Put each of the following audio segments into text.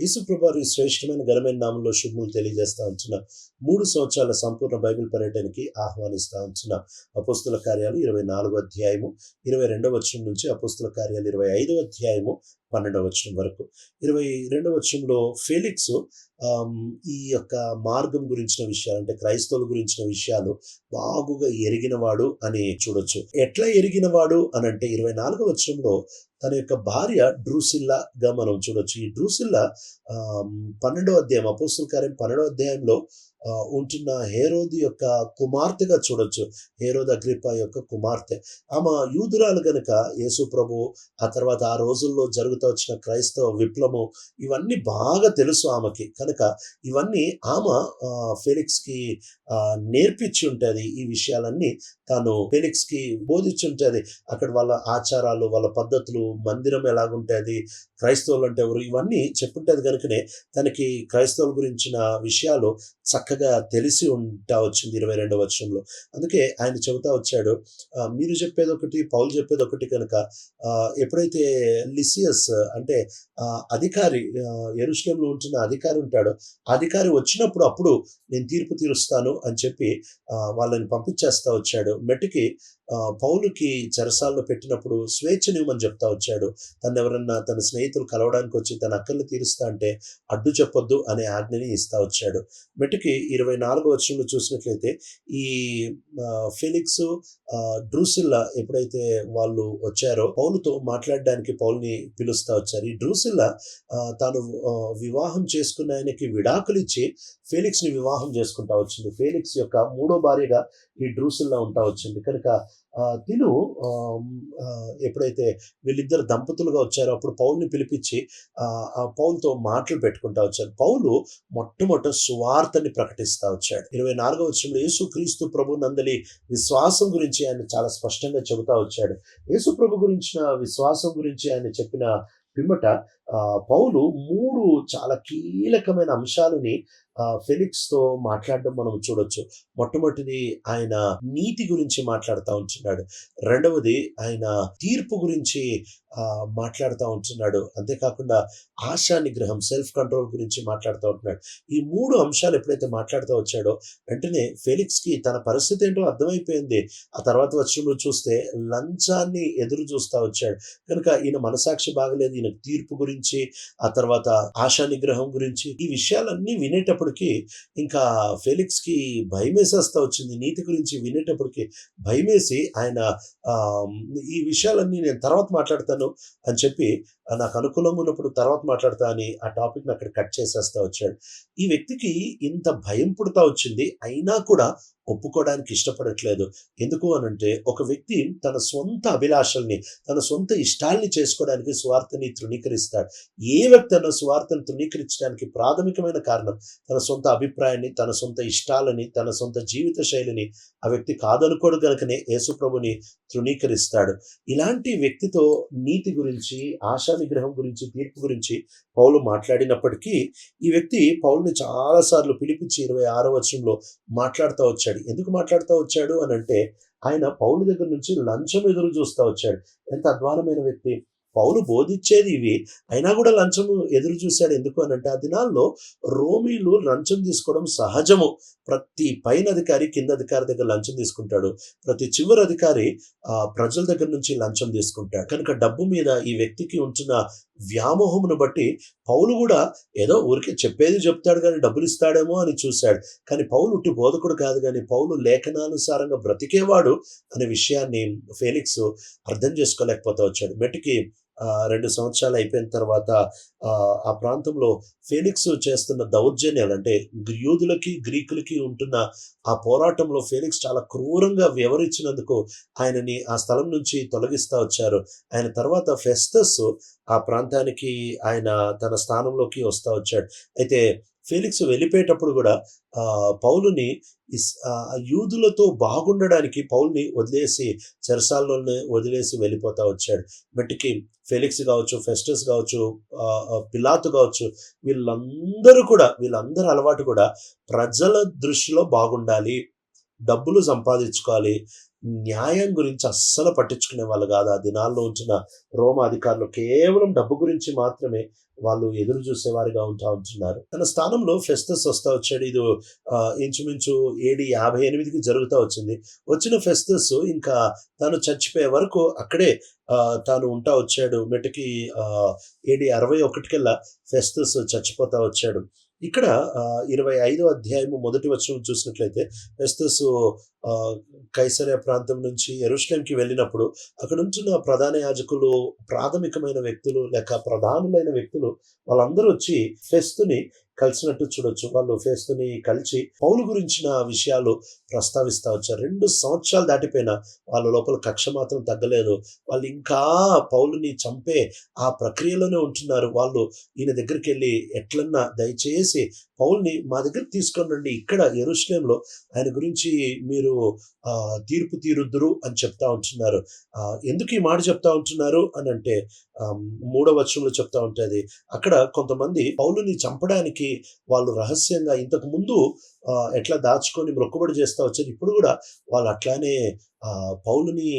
యేసుప్రభారి శ్రేష్టమైన ఘనమైన నామంలో శుభములు తెలియజేస్తా ఉంటున్న. మూడు సంవత్సరాల సంపూర్ణ బైబిల్ పర్యటనకి ఆహ్వానిస్తా ఉంటున్న. అపుస్తుల కార్యాలు ఇరవై నాలుగో అధ్యాయము ఇరవై రెండవ వచనం నుంచి అపుస్తుల కార్యాలు ఇరవై ఐదవ అధ్యాయము పన్నెండవ వచనం వరకు. ఇరవై రెండవ వచనంలో ఫెలిక్స్ ఈ యొక్క మార్గం గురించిన విషయాలు అంటే క్రైస్తవుల గురించిన విషయాలు బాగుగా ఎరిగినవాడు అని చూడొచ్చు. ఎట్లా ఎరిగినవాడు అని అంటే ఇరవై నాలుగవ వచనంలో తన యొక్క భార్య డ్రూసిల్లాగా మనం చూడొచ్చు. ఈ డ్రూసిల్లా పన్నెండవ అధ్యాయం అపోస్తుల కార్యం పన్నెండవ అధ్యాయంలో ఉంటున్న హేరోది యొక్క కుమార్తెగా చూడొచ్చు. హేరోద్ అగ్రిప యొక్క కుమార్తె. ఆమె యూదురాలు గనుక యేసు ప్రభు ఆ తర్వాత ఆ రోజుల్లో జరుగుతూ వచ్చిన క్రైస్తవ విప్లవం ఇవన్నీ బాగా తెలుసు ఆమెకి. కనుక ఇవన్నీ ఆమె ఫెలిక్స్కి నేర్పించి ఉంటుంది ఈ విషయాలన్నీ. తాను ఫెలిక్స్కి బోధించుంటుంది. అక్కడ వాళ్ళ ఆచారాలు వాళ్ళ పద్ధతులు మందిరం ఎలాగుంటుంది క్రైస్తవులు అంటే ఎవరు ఇవన్నీ చెప్పుంటుంది కనుకనే తనకి క్రైస్తవుల గురించిన విషయాలు చక్కగా తెలిసి ఉంటా వచ్చింది ఇరవై రెండవ వర్షంలో. అందుకే ఆయన చెబుతా వచ్చాడు మీరు చెప్పేది ఒకటి పౌలు చెప్పేది ఒకటి కనుక ఆ, ఎప్పుడైతే లిసియస్ అంటే ఆ, అధికారి ఎరుషలేంలో ఉంటున్న అధికారి ఉంటాడో ఆ అధికారి వచ్చినప్పుడు అప్పుడు నేను తీర్పు తీరుస్తాను అని చెప్పి వాళ్ళని పంపించేస్తా వచ్చాడు. మెట్టుకి పౌలుకి చెరసాల్లో పెట్టినప్పుడు స్వేచ్ఛనివ్వమని చెప్తా వచ్చాడు. తను ఎవరన్నా తన స్నేహితులు కలవడానికి వచ్చి తన అక్కల్ని తీరుస్తా అంటే అడ్డు చెప్పొద్దు అనే ఆజ్ఞని ఇస్తా వచ్చాడు. మెటుకి ఇరవై నాలుగు వర్షంలో చూసినట్లయితే ఈ ఫిలిక్స్ డ్రూసిల్లా ఎప్పుడైతే వాళ్ళు వచ్చారో పౌలుతో మాట్లాడడానికి పౌల్ని పిలుస్తా వచ్చారు. ఈ డ్రూసిల్లా తాను వివాహం చేసుకున్న ఆయనకి విడాకులు ఇచ్చి ఫెలిక్స్ని వివాహం చేసుకుంటా వచ్చింది. ఫెలిక్స్ యొక్క మూడో భార్యగా ఈ డ్రూసిల్లా ఉంటా వచ్చింది. కనుక తిను. ఆ, ఎప్పుడైతే వీళ్ళిద్దరు దంపతులుగా వచ్చారో అప్పుడు పౌల్ని పిలిపించి ఆ, పౌల్తో మాటలు పెట్టుకుంటా వచ్చారు. పౌలు మొట్టమొదట సువార్తని ప్రకటిస్తూ వచ్చాడు. ఇరవై నాలుగో వచ్చినప్పుడు యేసు క్రీస్తు ప్రభు నందలి విశ్వాసం గురించి ఆయన చాలా స్పష్టంగా చెబుతా వచ్చాడు. యేసు ప్రభు గురించిన విశ్వాసం గురించి ఆయన చెప్పిన పిమ్మట పౌలు మూడు చాలా కీలకమైన అంశాలని ఆ, ఫెలిక్స్తో మాట్లాడడం మనం చూడొచ్చు. మొట్టమొదటిది ఆయన నీతి గురించి మాట్లాడుతూ ఉంటున్నాడు. రెండవది ఆయన తీర్పు గురించి మాట్లాడుతూ ఉంటున్నాడు. అంతేకాకుండా ఆశా నిగ్రహం సెల్ఫ్ కంట్రోల్ గురించి మాట్లాడుతూ ఉంటున్నాడు. ఈ మూడు అంశాలు ఎప్పుడైతే మాట్లాడుతూ వచ్చాడో వెంటనే ఫెలిక్స్కి తన పరిస్థితి ఏంటో అర్థమైపోయింది. ఆ తర్వాత వచ్చినప్పుడు చూస్తే లంచాన్ని ఎదురు చూస్తూ వచ్చాడు. కనుక ఈయన మనసాక్షి బాగలేదు ఈయన తీర్పు గురించి ఆ తర్వాత ఆశా నిగ్రహం గురించి ఈ విషయాలన్నీ వినేటప్పటికి ఇంకా ఫెలిక్స్కి భయమేసేస్తా వచ్చింది. నీతి గురించి వినేటప్పటికి భయమేసి ఆయన ఈ విషయాలన్నీ నేను తర్వాత మాట్లాడతాను అని చెప్పి నాకు అనుకూలంగా ఉన్నప్పుడు తర్వాత మాట్లాడతా అని ఆ టాపిక్ అక్కడ కట్ చేసేస్తా వచ్చాడు. ఈ వ్యక్తికి ఇంత భయం పుడతా వచ్చింది. అయినా కూడా ఒప్పుకోవడానికి ఇష్టపడట్లేదు. ఎందుకు అనంటే ఒక వ్యక్తి తన సొంత అభిలాషల్ని తన సొంత ఇష్టాల్ని చేసుకోవడానికి స్వార్థని తృణీకరిస్తాడు. ఏ వ్యక్తి అన్న స్వార్థను తృణీకరించడానికి ప్రాథమికమైన కారణం తన సొంత అభిప్రాయాన్ని తన సొంత ఇష్టాలని తన సొంత జీవిత శైలిని ఆ వ్యక్తి కాదనుకోడు గనుకనే యేసుప్రభుని తృణీకరిస్తాడు. ఇలాంటి వ్యక్తితో నీతి గురించి ఆశా విగ్రహం గురించి తీర్పు గురించి పౌలు మాట్లాడినప్పటికీ ఈ వ్యక్తి పౌల్ని చాలాసార్లు పిలిపించి ఇరవై ఆరో వచనంలో మాట్లాడుతూ వచ్చాడు. ఎందుకు మాట్లాడుతూ వచ్చాడు అని అంటే ఆయన పౌలు దగ్గర నుంచి లంచం ఎదురు చూస్తూ వచ్చాడు. ఎంత అధ్వానమైన వ్యక్తి. పౌలు బోధించేది ఇవి. అయినా కూడా లంచం ఎదురు చూశాడు ఎందుకు అని అంటే ఆ దినాల్లో రోమీలు లంచం తీసుకోవడం సహజము. ప్రతి పైన అధికారి కింద అధికారి దగ్గర లంచం తీసుకుంటాడు. ప్రతి చివరి అధికారి ప్రజల దగ్గర నుంచి లంచం తీసుకుంటాడు. కనుక డబ్బు మీద ఈ వ్యక్తికి ఉంటున్న వ్యామోహమును బట్టి పౌలు కూడా ఏదో ఊరికే చెప్పేది చెప్తాడు కానీ డబ్బులు ఇస్తాడేమో అని చూశాడు. కానీ పౌలు ఉట్టి బోధకుడు కాదు కానీ పౌలు లేఖనానుసారంగా బ్రతికేవాడు అనే విషయాన్ని ఫేలిక్స్ అర్థం చేసుకోలేకపోతే వచ్చాడు. మెట్టుకి రెండు సంవత్సరాలు అయిపోయిన తర్వాత ఆ, ప్రాంతంలో ఫేలిక్స్ చేస్తున్న దౌర్జన్యాలు అంటే యూదులకి గ్రీకులకి ఉంటున్న ఆ పోరాటంలో ఫేలిక్స్ చాలా క్రూరంగా వ్యవహరించినందుకు ఆయనని ఆ స్థలం నుంచి తొలగిస్తూ వచ్చారు. ఆయన తర్వాత ఫెస్తస్ ఆ ప్రాంతానికి ఆయన తన స్థానంలోకి వస్తూ వచ్చాడు. అయితే ఫేలిక్స్ వెళ్ళిపోయేటప్పుడు కూడా పౌలుని యూదులతో బాగుండడానికి పౌల్ని వదిలేసి చెరసాల్లోనే వదిలేసి వెళ్ళిపోతా వచ్చాడు. మట్టికి ఫెలిక్స్ కావచ్చు ఫెస్టస్ కావచ్చు ఆ, పిలాతు కావచ్చు వీళ్ళందరూ కూడా వీళ్ళందరూ అలవాటు కూడా ప్రజల దృష్టిలో బాగుండాలి. డబ్బులు సంపాదించుకోవాలి. న్యాయం గురించి అస్సలు పట్టించుకునే వాళ్ళు కాదు. ఆ దినాల్లో ఉంచిన రోమ అధికారులు కేవలం డబ్బు గురించి మాత్రమే వాళ్ళు ఎదురు చూసేవారిగా ఉంటా ఉంటున్నారు. తన స్థానంలో ఫెస్తస్ వస్తా వచ్చాడు. ఇది ఇంచుమించు ఏడి యాభై ఎనిమిదికి జరుగుతూ వచ్చింది. వచ్చిన ఫెస్తస్ ఇంకా తను చచ్చిపోయే వరకు అక్కడే తాను ఉంటా వచ్చాడు. మెటకి ఏడి అరవై ఒకటికెల్లా ఫెస్తస్ చచ్చిపోతా వచ్చాడు. ఇక్కడ ఆ, ఇరవై ఐదో అధ్యాయము మొదటి వచనం చూసినట్లయితే ఫెస్తస్ ఆ, ప్రాంతం నుంచి ఎరుషలేంకి వెళ్ళినప్పుడు అక్కడ ఉంటున్న ప్రధాన యాజకులు ప్రాథమికమైన వ్యక్తులు లేక ప్రధానులైన వ్యక్తులు వాళ్ళందరూ వచ్చి ఫెస్తుని కలిసినట్టు చూడొచ్చు. వాళ్ళు ఫేస్తోని కలిసి పౌలు గురించిన విషయాలు ప్రస్తావిస్తా వచ్చారు. రెండు సంవత్సరాలు దాటిపోయినా వాళ్ళ లోపల కక్ష మాత్రం తగ్గలేదు. వాళ్ళు ఇంకా పౌలుని చంపే ఆ ప్రక్రియలోనే ఉంటున్నారు. వాళ్ళు ఈయన దగ్గరికి వెళ్ళి ఎట్లన్నా దయచేసి పౌల్ని మా దగ్గర తీసుకొని రండి. ఇక్కడ ఎరుస్లేంలో ఆయన గురించి మీరు ఆ, తీర్పు తీరుద్దురు అని చెప్తా ఉంటున్నారు. ఎందుకు ఈ మాట చెప్తా ఉంటున్నారు అని అంటే ఆ, మూడవ వచనంలో చెప్తా ఉంటుంది. అక్కడ కొంతమంది పౌలుని చంపడానికి వాళ్ళు రహస్యంగా ఇంతకు ముందు ఎట్లా దాచుకొని మొక్కుబడి చేస్తా వచ్చారు ఇప్పుడు కూడా వాళ్ళు అట్లానే ఆ, పౌలుని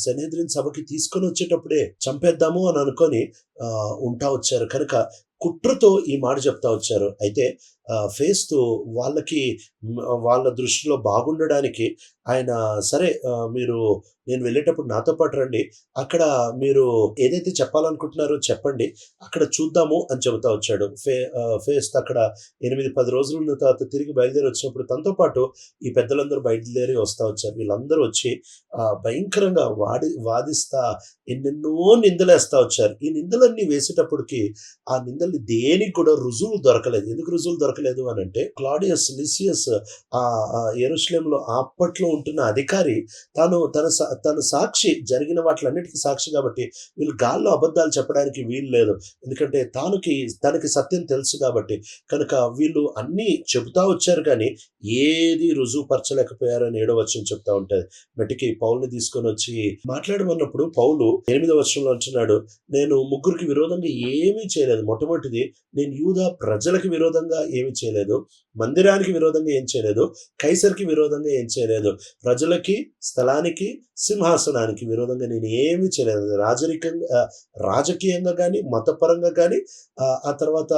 సెనేద్రిన్ సభకి తీసుకొని వచ్చేటప్పుడే చంపేద్దాము అని అనుకొని ఆ, ఉంటా వచ్చారు. కనుక కుట్రతో ఈ మాట చెప్తా వచ్చారు. అయితే ఫేస్తూ వాళ్ళకి వాళ్ళ దృష్టిలో బాగుండడానికి ఆయన సరే మీరు నేను వెళ్ళేటప్పుడు నాతో పాటు రండి అక్కడ మీరు ఏదైతే చెప్పాలనుకుంటున్నారో చెప్పండి అక్కడ చూద్దాము అని చెబుతా వచ్చాడు. ఫే ఆ, ఫేస్త్ అక్కడ ఎనిమిది పది రోజుల ఉన్న తర్వాత తిరిగి బయలుదేరి వచ్చినప్పుడు తనతో పాటు ఈ పెద్దలందరూ బయలుదేరి వస్తా వచ్చారు. వీళ్ళందరూ వచ్చి భయంకరంగా వాడి వాదిస్తా ఎన్నెన్నో నిందలేస్తా వచ్చారు. ఈ నిందలన్నీ వేసేటప్పటికి ఆ నిందల్ని దేనికి కూడా రుజువులు దొరకలేదు. ఎందుకు రుజువులు దొరకలేదు? అని అంటే క్లాడియస్ లిసియస్ ఆ ఎరుశ్లేంలో అప్పట్లో ఉంటున్న అధికారి తాను తన సా- తన సాక్షి జరిగిన వాటిలన్నిటికీ సాక్షి కాబట్టి వీళ్ళు గాల్లో అబద్ధాలు చెప్పడానికి వీలు లేదు. ఎందుకంటే తానుకి తనకి సత్యం తెలుసు కాబట్టి. కనుక వీళ్ళు అన్నీ చెబుతా వచ్చారు కానీ ఏది రుజువు పరచలేకపోయారని ఏడో వచ్చిన చెప్తా ఉంటుంది. మెటికి పౌల్ని తీసుకొని వచ్చి మాట్లాడమన్నప్పుడు పౌలు ఎనిమిదో వర్షంలో అంటున్నాడు నేను ముగ్గురికి విరోధంగా ఏమీ చేయలేదు. మొట్టమొదటిది నేను యూదా ప్రజలకు విరోధంగా ఏమి చేయలేదు. మందిరానికి విరోధంగా ఏం చేయలేదు కైసర్కి విరోధంగా ఏం చేయలేదు ప్రజలకి స్థలానికి సింహాసనానికి విరోధంగా నేను ఏమీ చేయలేదు. రాజరికంగా రాజకీయంగా కానీ మతపరంగా కానీ ఆ, తర్వాత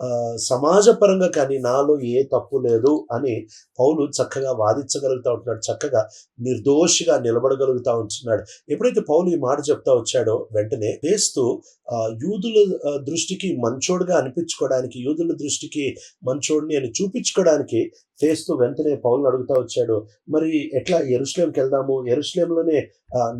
ఆ, సమాజపరంగా కానీ నాలో ఏ తప్పు లేదు అని పౌలు చక్కగా వాదించగలుగుతా ఉంటున్నాడు చక్కగా నిర్దోషిగా నిలబడగలుగుతా ఉంటున్నాడు. ఎప్పుడైతే పౌలు ఈ మాట చెప్తా వచ్చాడో వెంటనే వేస్తూ ఆ, యూదుల దృష్టికి మంచోడుగా అనిపించుకోవడానికి యూదుల దృష్టికి మంచోడిని అని చూపించుకోవడానికి చేస్తూ వెంటనే పౌలను అడుగుతా వచ్చాడు. మరి ఎట్లా ఎరుశ్లేంకి వెళ్దాము? ఎరుశ్లేంలోనే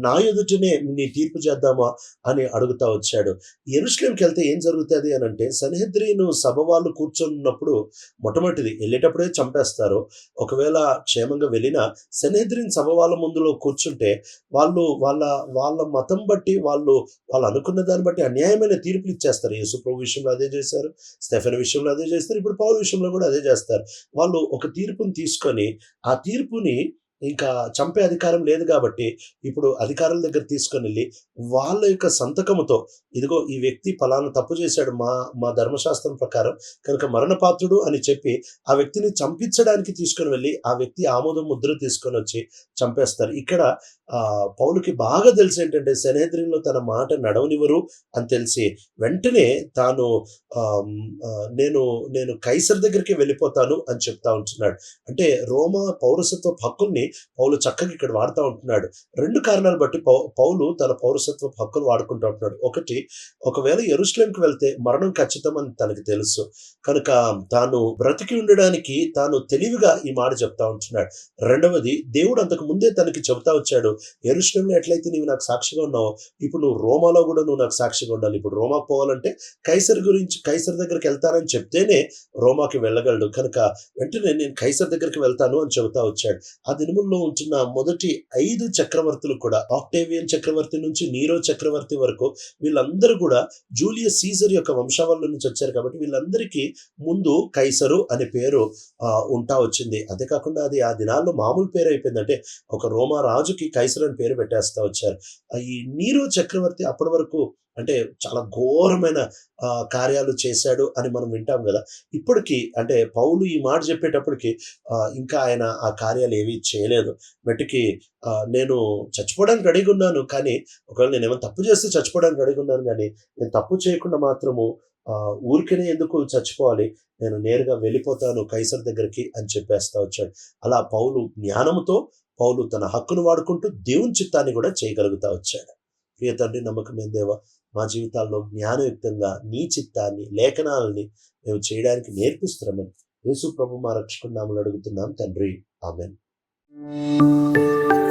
నా ఎదుటనే నీ తీర్పు చేద్దామా? అని అడుగుతా వచ్చాడు. ఎరుశ్లేంకి వెళ్తే ఏం జరుగుతుంది అని అంటే సన్హెద్రీను సభ వాళ్ళు కూర్చున్నప్పుడు మొట్టమొదటిది వెళ్ళేటప్పుడే చంపేస్తారు. ఒకవేళ క్షేమంగా వెళ్ళినా సన్హెద్రీన్ సభ వాళ్ళ ముందులో కూర్చుంటే వాళ్ళు వాళ్ళ వాళ్ళ మతం బట్టి వాళ్ళు వాళ్ళు అనుకున్న దాన్ని బట్టి అన్యాయమైన తీర్పులు ఇచ్చేస్తారు. యేసుప్రభు విషయంలో అదే చేశారు స్టెఫెన్ విషయంలో అదే చేస్తారు ఇప్పుడు పౌరు విషయంలో కూడా అదే చేస్తారు. వాళ్ళు ఒక తీర్పుని తీసుకొని ఆ తీర్పుని ఇంకా చంపే అధికారం లేదు కాబట్టి ఇప్పుడు అధికారుల దగ్గర తీసుకొని వెళ్ళి వాళ్ళ యొక్క సంతకముతో ఇదిగో ఈ వ్యక్తి ఫలానా తప్పు చేశాడు మా మా ధర్మశాస్త్రం ప్రకారం కనుక మరణపాత్రుడు అని చెప్పి ఆ వ్యక్తిని చంపించడానికి తీసుకొని వెళ్ళి ఆ వ్యక్తి ఆమోదం ముద్ర తీసుకొని వచ్చి చంపేస్తారు. ఇక్కడ పౌలుకి బాగా తెలిసి ఏంటంటే శనేద్రిలో తన మాట నడవనివ్వరు అని తెలిసి వెంటనే తాను నేను నేను కైసర్ దగ్గరికి వెళ్ళిపోతాను అని చెప్తా ఉంటున్నాడు. అంటే రోమా పౌరసత్వ హక్కుల్ని పౌలు చక్కగా ఇక్కడ వాడుతూ ఉంటున్నాడు. రెండు కారణాలు బట్టి పౌ పౌలు తన పౌరసత్వ హక్కులు వాడుకుంటూ ఉంటున్నాడు. ఒకటి ఒకవేళ ఎరుస్లంకి వెళ్తే మరణం ఖచ్చితమని తనకు తెలుసు. కనుక తాను బ్రతికి ఉండడానికి తాను తెలివిగా ఈ మాట చెప్తా ఉంటున్నాడు. రెండవది దేవుడు అంతకు ముందే తనకి చెబుతా వచ్చాడు. ఎరుశ్లేంలో ఎట్లయితే నీవు నాకు సాక్షిగా ఉన్నావో ఇప్పుడు నువ్వు రోమాలో కూడా నువ్వు నాకు సాక్షిగా ఉండాలి. ఇప్పుడు రోమాకు పోవాలంటే కైసర్ గురించి కైసర్ దగ్గరికి వెళ్తానని చెప్తేనే రోమాకి వెళ్ళగలడు. కనుక వెంటనే నేను కైసర్ దగ్గరికి వెళ్తాను అని చెబుతా వచ్చాడు. ఆ దినముల్లో ఉంటున్న మొదటి ఐదు చక్రవర్తులు కూడా ఆక్టేవియన్ చక్రవర్తి నుంచి నీరో చక్రవర్తి వరకు వీళ్ళందరూ కూడా జూలియస్ సీజర్ యొక్క వంశావళి నుంచి వచ్చారు కాబట్టి వీళ్ళందరికీ ముందు కైసరు అనే పేరు ఉంటా వచ్చింది. అంతేకాకుండా అది ఆ దినాల్లో మామూలు పేరు అయిపోయింది అంటే ఒక రోమా రాజుకి కైసర్ కైసర్ అని పేరు పెట్టేస్తా వచ్చారు. ఈ నీరు చక్రవర్తి అప్పటి వరకు అంటే చాలా ఘోరమైన ఆ, కార్యాలు చేశాడు అని మనం వింటాం కదా. ఇప్పటికీ అంటే పౌలు ఈ మాట చెప్పేటప్పటికి ఇంకా ఆయన ఆ కార్యాలు ఏవి చేయలేదు. మట్టికి ఆ, నేను చచ్చిపోవడానికి రెడీగా ఉన్నాను కానీ ఒకవేళ నేను ఏమైనా తప్పు చేస్తే చచ్చిపోవడానికి రెడీగా ఉన్నాను కానీ నేను తప్పు చేయకుండా మాత్రము ఆ, ఊరికనే ఎందుకు చచ్చిపోవాలి? నేను నేరుగా వెళ్ళిపోతాను కైసర్ దగ్గరికి అని చెప్పేస్తా వచ్చాడు. అలా పౌలు జ్ఞానముతో పౌలు తన హక్కును వాడుకుంటూ దేవుని చిత్తాన్ని కూడా చేయగలుగుతా వచ్చాడు. ప్రియ తండ్రి నమ్మకమైన దేవ? మా జీవితాల్లో జ్ఞానయుక్తంగా నీ చిత్తాన్ని లేఖనాలని మేము చేయడానికి నేర్పిస్తున్నామని యేసు ప్రభు మా రక్షకున్నామని అడుగుతున్నాం తండ్రి. ఆమెన్.